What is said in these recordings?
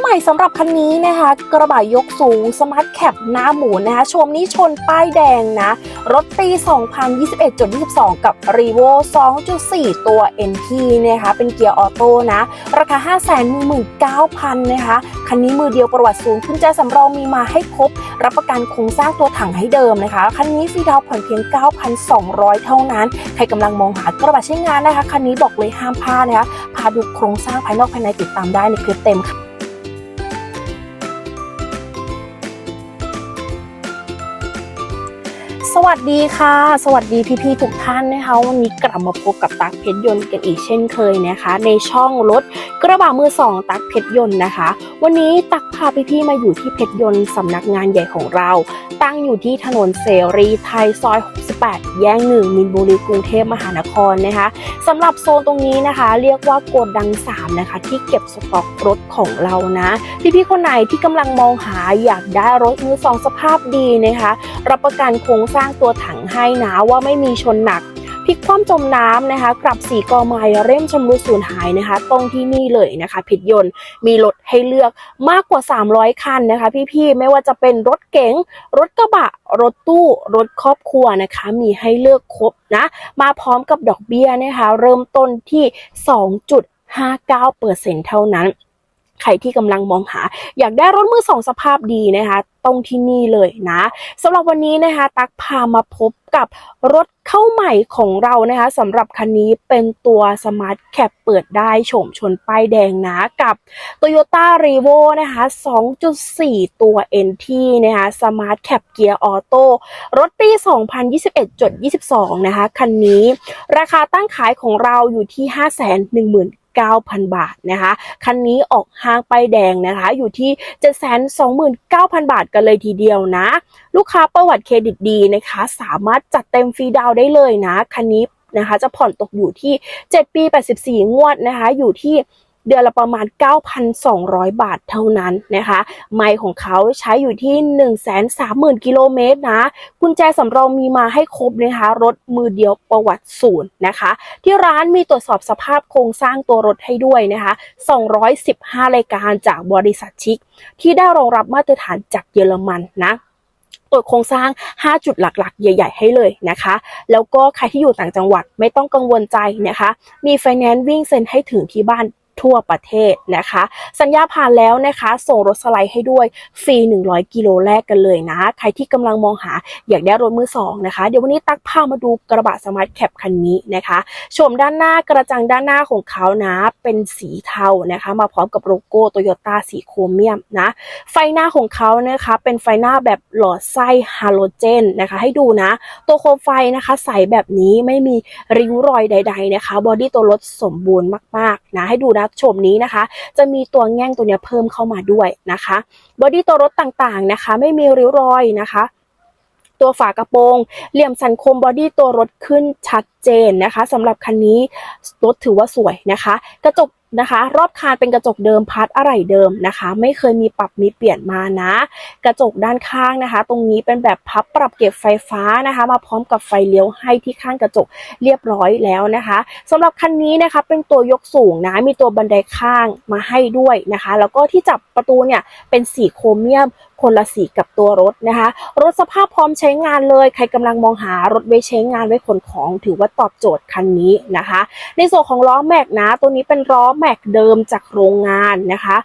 ใหม่สำหรับคันนี้นะคะ กระบะยกสูงสมาร์ทแคปหน้าหมูนะคะชมนี้ชนป้ายแดงนะ รถปี 2021.22 กับ r e v o 2.4 ตัว NT นะคะเป็นเกียร์ออโต้นะ ราคา 519,000 นะคะ คันนี้มือเดียวประวัติศูนย์คุณแจสำรองมีมาให้ครบ รับประกันโครงสร้างตัวถังให้เดิมนะคะ คันนี้ฟรีดาวผ่อนเพียง 9,200 เท่านั้น ใครกำลังมองหากระบะใช้งานนะคะ คันนี้บอกเลยห้ามพลาดนะคะ พาดูโครงสร้างภายนอกภายในติดตามได้ในคลิปเต็มค่ะ วัสดีค่ะ สวัสดีพี่ๆทุกท่านนะคะ วันนี้กลับมาพบกับตักเพชรยนต์กันอีกเช่นเคยนะคะ ในช่องรถกระบะมือสองตักเพชรยนต์นะคะ วันนี้ตักพาพี่ๆมาอยู่ที่เพชรยนต์สำนักงานใหญ่ของเรา ตั้งอยู่ที่ถนนเสรีไทยซอย 68 แยกหนึ่งมินบุรีกรุงเทพมหานครนะคะสำหรับโซนตรงนี้นะคะ เรียกว่าโกดัง 3 นะคะ ที่เก็บสต็อกรถของเรานะพี่ๆคนไหนที่กำลังมองหาอยากได้รถมือสองสภาพดีนะคะ รับประกันโครงสร้างตัวถังให้นะว่าไม่มีชนหนักพลิกคว่ำจมน้ำนะคะ กลับสีกอไม้เร่มชำรุดสูญหายนะคะ ตรงที่นี่เลยนะคะผิดยนต์มีรถให้เลือกมากกว่า 300 คันนะคะ พี่ๆ ไม่ว่าจะเป็นรถเก๋ง รถกระบะ รถตู้ รถครอบครัวนะคะ มีให้เลือกครบนะ มาพร้อมกับดอกเบี้ยนะคะ เริ่มต้นที่ 2.59%เท่านั้น ใครที่กำลังมองหา อยากได้รถมือสองสภาพดีนะคะ ตรงที่นี่เลยนะสำหรับวันนี้นะคะ ตักพามาพบกับรถเข้าใหม่ของเรานะคะสำหรับคันนี้เป็นตัวสมาร์ทแคปเปิดได้โฉมชนป้ายแดงนะกับ Toyota r e v o นะคะ 2.4 ตัว NT นะคะสมาร์ทแคปเกียร์ออโต้รถปี 2021.22 นะคะ คันนี้ ราคาตั้งขายของเราอยู่ที่ 5 1 9 9,000 บาทนะคะ คันนี้ออกห้างป้ายแดงนะคะ อยู่ที่ 729,000 บาทกันเลยทีเดียวนะ ลูกค้าประวัติเครดิตดีนะคะ สามารถจัดเต็มฟรีดาวได้เลยนะ คันนี้นะคะจะผ่อนตกอยู่ที่ 7 ปี 84 งวดนะคะ อยู่ที่ เดือนละประมาณ 9,200 บาทเท่านั้นนะคะ ไมล์ของเขาใช้อยู่ที่ 130,000 กิโลเมตรนะ กุญแจสำรองมีมาให้ครบนะคะ รถมือเดียวประวัติศูนย์นะคะ ที่ร้านมีตรวจสอบสภาพโครงสร้างตัวรถให้ด้วยนะคะ 215 รายการจากบริษัทชิก ที่ได้รองรับมาตรฐานจากเยอรมันนะตรวจโครงสร้าง 5 จุดหลักๆ ใหญ่ ๆ ให้เลยนะคะ แล้วก็ใครที่อยู่ต่างจังหวัดไม่ต้องกังวลใจนะคะ มีไฟแนนซ์วิ่งเซ็นให้ถึงที่บ้าน ทั่วประเทศนะคะ สัญญาผ่านแล้วนะคะ ส่งรถสไลด์ให้ด้วยฟรี 100 กิโลแรกกันเลยนะ ใครที่กำลังมองหาอยากได้รถมือสองนะคะ เดี๋ยววันนี้ตักพามาดูกระบะสมาร์ทแคปคันนี้นะคะชมด้านหน้ากระจังด้านหน้าของเขานะ เป็นสีเทานะคะ มาพร้อมกับโลโก้โตโยต้าสีโครเมียมนะ ไฟหน้าของเขานะคะ เป็นไฟหน้าแบบหลอดไส้ฮาโลเจนนะคะ ให้ดูนะ ตัวโคมไฟนะคะ ใสแบบนี้ไม่มีริ้วรอยใด ๆ นะคะ บอดี้ตัวรถสมบูรณ์มากๆนะ ให้ดูนะชมนี้นะคะ จะมีตัวแง่งตัวนี้เพิ่มเข้ามาด้วยนะคะบอดี้ตัวรถต่างๆนะคะ ไม่มีริ้วรอยนะคะตัวฝากระโปรง เหลี่ยมสันคมบอดี้ตัวรถขึ้นชัดเจนนะคะสำหรับคันนี้รถถือว่าสวยนะคะ กระจก นะคะ รอบคานเป็นกระจกเดิมพัดอะไรเดิมนะคะ ไม่เคยมีปรับมีเปลี่ยนมานะ กระจกด้านข้างนะคะ ตรงนี้เป็นแบบพับปรับเก็บไฟฟ้านะคะ มาพร้อมกับไฟเลี้ยวให้ที่ข้างกระจกเรียบร้อยแล้วนะคะสำหรับคันนี้นะคะเป็นตัวยกสูงนะมีตัวบันไดข้างมาให้ด้วยนะคะ แล้วก็ที่จับประตูเนี่ยเป็นสีโครเมียมคนละสีกับตัวรถนะคะ รถสภาพพร้อมใช้งานเลย ใครกำลังมองหารถไว้ใช้งานไว้ขนของถือว่าตอบโจทย์คันนี้นะคะ ในส่วนของล้อแม็กนะ ตัวนี้เป็นล้อแม็กเดิมจากโรงงานนะคะ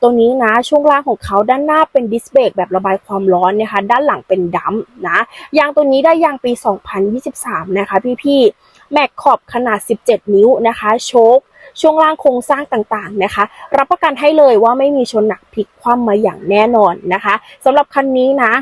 ตัวนี้นะช่วงล่างของเขาด้านหน้าเป็นดิสเบรกแบบระบายความร้อนนะคะ ด้านหลังเป็นดัมนะยางตัวนี้ได้ยางปี 2023 นะคะ พี่ๆแม็กขอบขนาด 17 นิ้วนะคะโชคช่วงล่างโครงสร้างต่างๆนะคะ รับประกันให้เลยว่าไม่มีชนหนักพลิกคว่ำมาอย่างแน่นอนนะคะสำหรับคันนี้นะ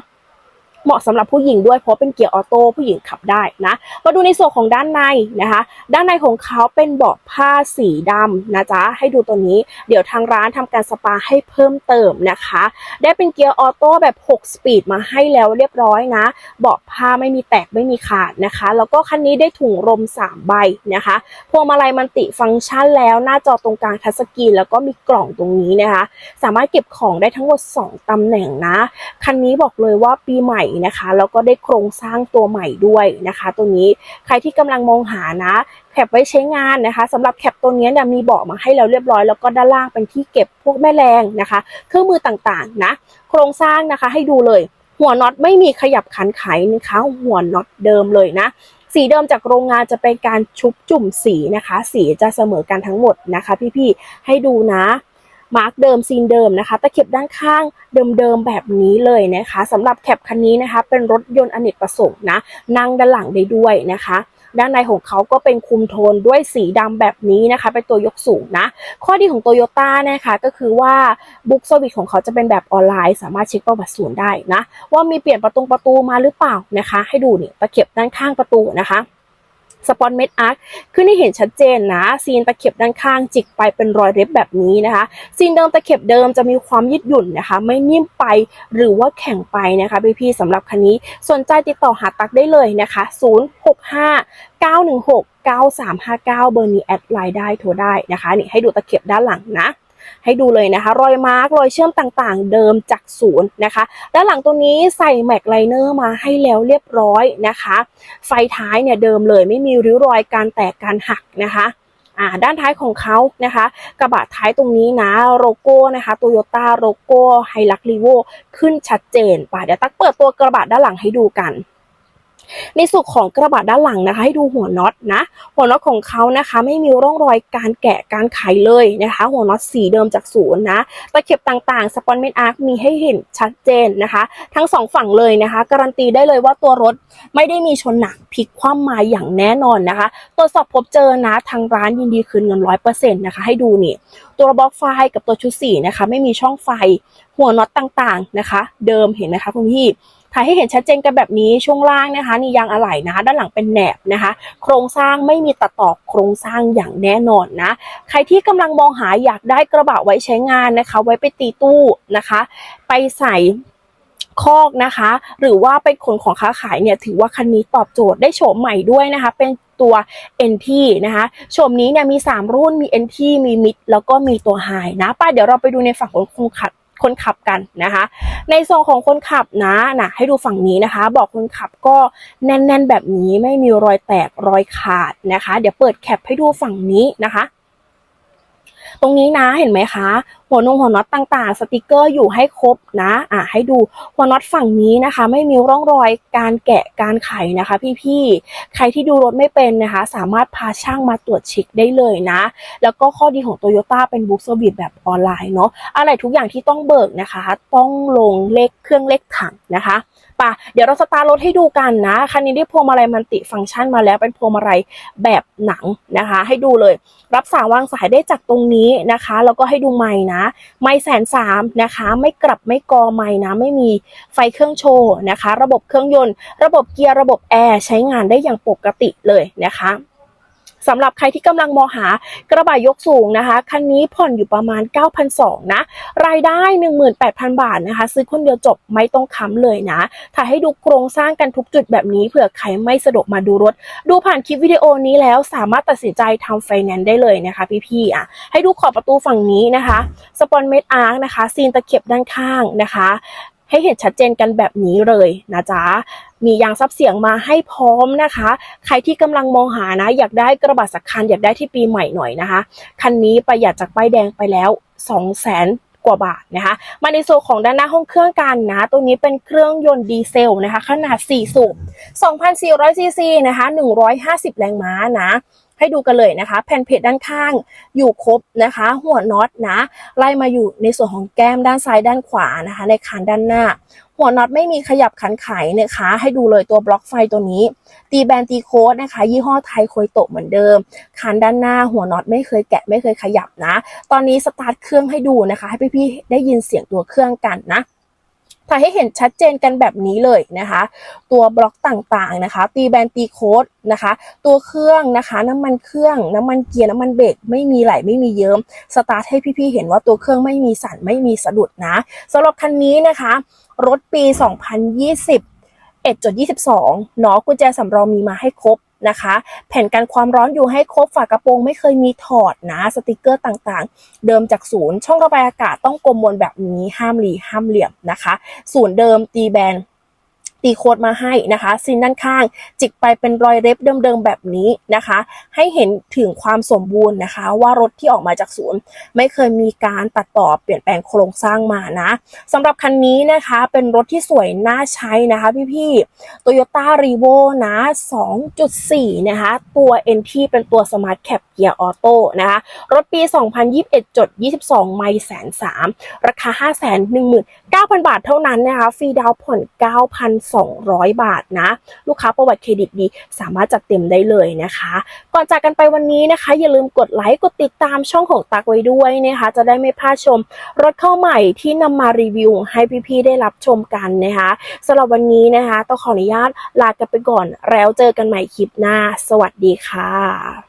เหมาะสำหรับผู้หญิงด้วยเพราะเป็นเกียร์ออโต้ผู้หญิงขับได้นะมาดูในส่วนของด้านในนะคะ ด้านในของเขาเป็นเบาะผ้าสีดำนะจ๊ะให้ดูตัวนี้ เดี๋ยวทางร้านทำการสปาให้เพิ่มเติมนะคะ ได้เป็นเกียร์ออโต้แบบ 6 สปีดมาให้แล้วเรียบร้อยนะ เบาะผ้าไม่มีแตกไม่มีขาดนะคะ แล้วก็คันนี้ได้ถุงลม3ใบนะคะพวงมาลัยมันติฟังก์ชันแล้วหน้าจอตรงกลางทัชสกรีนแล้วก็มีกล่องตรงนี้นะคะ สามารถเก็บของได้ทั้งหมด 2ตำแหน่งนะคันนี้บอกเลยว่าปีใหม่นะคะ แล้วก็ได้โครงสร้างตัวใหม่ด้วยนะคะ ตัวนี้ใครที่กำลังมองหานะแคปไว้ใช้งานนะคะสำหรับแคปตัวนี้เนี่ยมีเบาะมาให้แล้วเรียบร้อยแล้วก็ด้านล่างเป็นที่เก็บพวกแม่แรงนะคะ เครื่องมือต่างๆนะ โครงสร้างนะคะให้ดูเลย หัวน็อตไม่มีขยับขันไขนะคะ หัวน็อตเดิมเลยนะสีเดิมจากโรงงานจะเป็นการชุบจุ่มสีนะคะ สีจะเสมอกันทั้งหมดนะคะ พี่ๆให้ดูนะ มาร์กเดิมซีนเดิมนะคะตะเข็บด้านข้างเดิมๆแบบนี้เลยนะคะสำหรับแคปคันนี้นะคะ เป็นรถยนต์อเนกประสงค์นะนั่งด้านหลังได้ด้วยนะคะ ด้านในของเขาก็เป็นคุมโทนด้วยสีดำแบบนี้นะคะเป็นตัวยกสูงนะ ข้อดีของโตโยต้านะคะก็คือว่าบุ๊กสวิตของเขาจะเป็นแบบออนไลน์ สามารถเช็คประวัติศูนย์ได้นะ ว่ามีเปลี่ยนประตูประตูมาหรือเปล่านะคะ ให้ดูนี่ตะเข็บด้านข้างประตูนะคะ สปอนเม็ดอาร์คขึ้นให้เห็นชัดเจนนะ ซีนตะเข็บด้านข้างจิกไปเป็นรอยเล็บแบบนี้นะคะ ซีนเดิมตะเข็บเดิมจะมีความยืดหยุ่นนะคะ ไม่นิ่มไปหรือว่าแข็งไปนะคะพี่ๆสำหรับคันนี้สนใจติดต่อหาตักได้เลยนะคะ 065 916 9359 เบอร์นี้แอดไลน์ได้โทรได้นะคะนี่ให้ดูตะเข็บด้านหลังนะ ให้ดูเลยนะคะ รอยมาร์กรอยเชื่อมต่างๆ เดิมจากศูนย์นะคะ ด้านหลังตัวนี้ใส่แม็กไลเนอร์มาให้แล้วเรียบร้อยนะคะ ไฟท้ายเนี่ยเดิมเลยไม่มีริ้วรอยการแตกการหักนะคะ่าด้านท้ายของเขานะคะ กระบะท้ายตรงนี้นะโลโก้นะคะโตโยต้าโลโก้ไฮลักรีโวขึ้นชัดเจนป่ะเดี๋ยวตักเปิดตัวกระบะด้านหลังให้ดูกัน ในส่วนของกระบะด้านหลังนะคะ ให้ดูหัวน็อตนะ หัวน็อตของเขานะคะ ไม่มีร่องรอยการแกะการไขเลยนะคะ หัวน็อตสีเดิมจากศูนย์นะตะเข็บต่างๆสปอนเมนอาร์คมีให้เห็นชัดเจนนะคะ ทั้งสองฝั่งเลยนะคะ การันตีได้เลยว่าตัวรถไม่ได้มีชนหนักพลิกคว่ำมาอย่างแน่นอนนะคะตรวจสอบพบเจอนะทางร้านยินดีคืนเงินร้อยเปอร์เซ็นต์นะคะ ให้ดูนี่ตัวบล็อกไฟกับตัวชุดสีนะคะ ไม่มีช่องไฟหัวน็อตต่างๆนะคะ เดิมเห็นไหมคะคุณพี่ ถ่ายให้เห็นชัดเจนกันแบบนี้ช่วงล่างนะคะนี่ยางอะไหล่นะคะด้านหลังเป็นแหนบนะคะ โครงสร้างไม่มีตัดต่อโครงสร้างอย่างแน่นอนนะ ใครที่กำลังมองหาอยากได้กระบะไว้ใช้งานนะคะ ไว้ไปตีตู้นะคะ ไปใส่คอกนะคะ หรือว่าไปขนของค้าขายเนี่ยถือว่าคันนี้ตอบโจทย์ได้โฉมใหม่ด้วยนะคะ เป็นตัว NT นะคะโฉมนี้เนี่ยมี 3 รุ่นมี NT มี Mid แล้วก็มีตัว High นะป้าเดี๋ยวเราไปดูในฝั่งของคนขับ คนขับกันนะคะ ในส่วนของคนขับนะนะให้ดูฝั่งนี้นะคะ บอกคนขับก็แน่นๆแบบนี้ไม่มีรอยแตกรอยขาดนะคะ เดี๋ยวเปิดแคปให้ดูฝั่งนี้นะคะตรงนี้นะเห็นไหมคะ หัวนงหัวน็อตต่างๆ สติกเกอร์อยู่ให้ครบนะอะให้ดูหัวน็อตฝั่งนี้นะคะ ไม่มีร่องรอยการแกะการไขนะคะ พี่ๆ ใครที่ดูรถไม่เป็นนะคะ สามารถพาช่างมาตรวจเช็คได้เลยนะ แล้วก็ข้อดีของ t o y ยต้าเป็นบุ๊กเซอร์วิสแบบออนไลน์เนาะอะไรทุกอย่างที่ต้องเบิกนะคะ ต้องลงเลขเครื่องเลขถังนะคะป่ะเดี๋ยวเราสตาร์รถให้ดูกันนะ คันนี้ได้พวงมาลัยมันติฟังก์ชันมาแล้วเป็นพวงมาลัยแบบหนังนะคะ ให้ดูเลย รับสายวางสายได้จากตรงนี้นะคะ แล้วก็ให้ดูไม้นะไม่แสนสามนะคะ ไม่กลับไม่กอไม้นะ ไม่มีไฟเครื่องโชว์นะคะ ระบบเครื่องยนต์ ระบบเกียร์ระบบแอร์ใช้งานได้อย่างปกติเลยนะคะ สำหรับใครที่กำลังมองหากระบะยกสูงนะคะ คันนี้ผ่อนอยู่ประมาณ 9,200นะ รายได้ 18,000 บาทนะคะ ซื้อคนเดียวจบไม่ต้องค้ำเลยนะ ถ่ายให้ดูโครงสร้างกันทุกจุดแบบนี้เผื่อใครไม่สะดวกมาดูรถ ดูผ่านคลิปวิดีโอนี้แล้วสามารถตัดสินใจทำไฟแนนซ์ได้เลยนะคะ พี่ๆอะ ให้ดูขอบประตูฝั่งนี้นะคะ สปอนเมดอาร์คนะคะ ซีนตะเข็บด้านข้างนะคะ ให้เห็นชัดเจนกันแบบนี้เลยนะจ๊ะมียางซับเสียงมาให้พร้อมนะคะ ใครที่กำลังมองหานะ อยากได้กระบะสักคันอยากได้ที่ปีใหม่หน่อยนะคะคันนี้ประหยัดจากป้ายแดงไปแล้ว2 0 0แสนกว่าบาทนะคะ มาในโซนของด้านหน้าห้องเครื่องกันนะ ตัวนี้เป็นเครื่องยนต์ดีเซลนะคะ ขนาด 4 สูบ 2,400ซีซีนะคะ 150 แรงม้านะ ให้ดูกันเลยนะคะ แผ่นเพจด้านข้างอยู่ครบนะคะ หัวน็อตนะ ไล่มาอยู่ในส่วนของแก้มด้านซ้ายด้านขวานะคะ ในคานด้านหน้า หัวน็อตไม่มีขยับขันไขนะคะ ให้ดูเลยตัวบล็อกไฟตัวนี้ ตีแบนตีโค้ดนะคะ ยี่ห้อไทยโคยโตเหมือนเดิม คานด้านหน้าหัวน็อตไม่เคยแกะไม่เคยขยับนะ ตอนนี้สตาร์ทเครื่องให้ดูนะคะ ให้พี่ๆได้ยินเสียงตัวเครื่องกันนะ ถ่ายให้เห็นชัดเจนกันแบบนี้เลยนะคะ ตัวบล็อกต่างๆนะคะ ตีแบนตีโค้ดนะคะ ตัวเครื่องนะคะ น้ำมันเครื่อง น้ำมันเกียร์น้ำมันเบรกไม่มีไหลไม่มีเยิ้มสตาร์ทให้พี่ๆเห็นว่าตัวเครื่องไม่มีสั่นไม่มีสะดุดนะสำหรับคันนี้นะคะ รถปี 2020 1.22เนาะกุญแจสำรองมีมาให้ครบ นะคะ แผ่นกันความร้อนอยู่ให้ครบฝากระโปรงไม่เคยมีถอดนะสติกเกอร์ต่างๆ เดิมจากศูนย์ช่องระบายอากาศต้องกลมมนแบบนี้ห้ามหลีห้ามเหลี่ยมนะคะ ศูนย์เดิมตีแบน ตีโค้ดมาให้นะคะซีนด้านข้าง จิกไปเป็นรอยเล็บเดิมๆแบบนี้นะคะ ให้เห็นถึงความสมบูรณ์นะคะ ว่ารถที่ออกมาจากศูนย์ ไม่เคยมีการตัดต่อเปลี่ยนแปลงโครงสร้างมานะสำหรับคันนี้นะคะเป็นรถที่สวยน่าใช้นะคะพี่ๆ Toyota r e v o นะ 2.4 นะคะ ตัว NT เป็นตัว Smart Cap Gear Auto นะคะ รถปี 2021.22 ไม่แสนสามราคา 9,000 บาทเท่านั้นนะคะฟรีดาวน์ผ่อน 9,200 บาทนะ ลูกค้าประวัติเครดิตดี สามารถจัดเต็มได้เลยนะคะ ก่อนจากกันไปวันนี้นะคะ อย่าลืมกดไลค์กดติดตามช่องของตักไว้ด้วยนะคะ จะได้ไม่พลาดชม รถเข้าใหม่ที่นำมารีวิว ให้พี่ๆได้รับชมกันนะคะสำหรับวันนี้นะคะ ต้องขออนุญาตลากันไปก่อนแล้วเจอกันใหม่คลิปหน้า สวัสดีค่ะ